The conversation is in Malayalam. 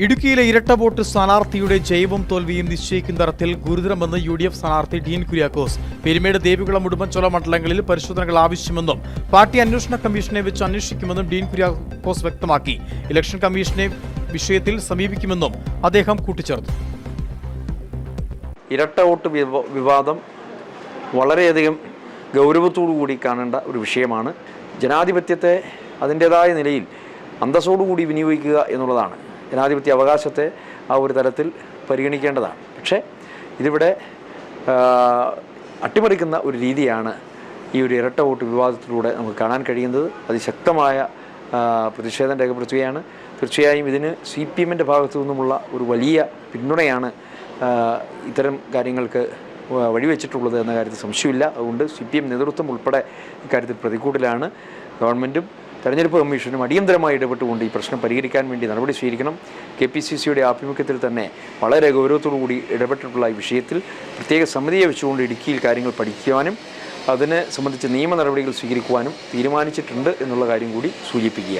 ഇടുക്കിയിലെ ഇരട്ട വോട്ട് സ്ഥാനാർത്ഥിയുടെ ജൈവം തോൽവിയും നിശ്ചയിക്കുന്ന തരത്തിൽ ഗുരുതരമെന്ന് യു ഡി എഫ് സ്ഥാനാർത്ഥി ഡീൻ കുര്യാക്കോസ്. പെരുമേട് ദേവികുളം ഉടുമ്പൻചോല മണ്ഡലങ്ങളിൽ പരിശോധനകൾ ആവശ്യമെന്നും പാർട്ടി അന്വേഷണ കമ്മീഷനെ വെച്ച് അന്വേഷിക്കുമെന്നും ഡീൻ കുര്യാക്കോസ് വ്യക്തമാക്കി. ഇലക്ഷൻ കമ്മീഷനെ വിഷയത്തിൽ സമീപിക്കുമെന്നും അദ്ദേഹം കൂട്ടിച്ചേർത്തു. ഇരട്ട വോട്ട് വിവ- വിവാദം വളരെയധികം ഗൗരവത്തോടു കൂടി കാണേണ്ട ഒരു വിഷയമാണ്. ജനാധിപത്യത്തെ അതിന്റേതായ നിലയിൽ അന്തസ്സോടുകൂടി വിനിയോഗിക്കുക എന്നുള്ളതാണ്. ജനാധിപത്യ അവകാശത്തെ ആ ഒരു തരത്തിൽ പരിഗണിക്കേണ്ടതാണ്. പക്ഷേ ഇതിവിടെ അട്ടിമറിക്കുന്ന ഒരു രീതിയാണ് ഈ ഒരു ഇരട്ട വോട്ട് വിവാദത്തിലൂടെ നമുക്ക് കാണാൻ കഴിയുന്നത്. അതിശക്തമായ പ്രതിഷേധം രേഖപ്പെടുത്തുകയാണ്. തീർച്ചയായും ഇതിന് സി പി എമ്മിന്റെ ഭാഗത്തു നിന്നുമുള്ള ഒരു വലിയ പിന്തുണയാണ് ഇത്തരം കാര്യങ്ങൾക്ക് വഴിവെച്ചിട്ടുള്ളത് എന്ന കാര്യത്തിൽ സംശയമില്ല. അതുകൊണ്ട് സി പി എം നേതൃത്വം ഉൾപ്പെടെ ഇക്കാര്യത്തിൽ പ്രതികൂട്ടിലാണ് ഗവൺമെന്റും തെരഞ്ഞെടുപ്പ് കമ്മീഷനും അടിയന്തരമായി ഇടപെട്ടുകൊണ്ട് ഈ പ്രശ്നം പരിഹരിക്കാൻ വേണ്ടി നടപടി സ്വീകരിക്കണം. കെ പി സി സിയുടെ ആഭിമുഖ്യത്തിൽ തന്നെ വളരെ ഗൗരവത്തോടു കൂടി ഇടപെട്ടിട്ടുള്ള ഈ വിഷയത്തിൽ പ്രത്യേക സമിതിയെ വെച്ചുകൊണ്ട് ഇടുക്കിയിൽ കാര്യങ്ങൾ പഠിക്കുവാനും അതിനെ സംബന്ധിച്ച് നിയമ നടപടികൾ സ്വീകരിക്കുവാനും തീരുമാനിച്ചിട്ടുണ്ട് എന്നുള്ള കാര്യം കൂടി സൂചിപ്പിക്കുക.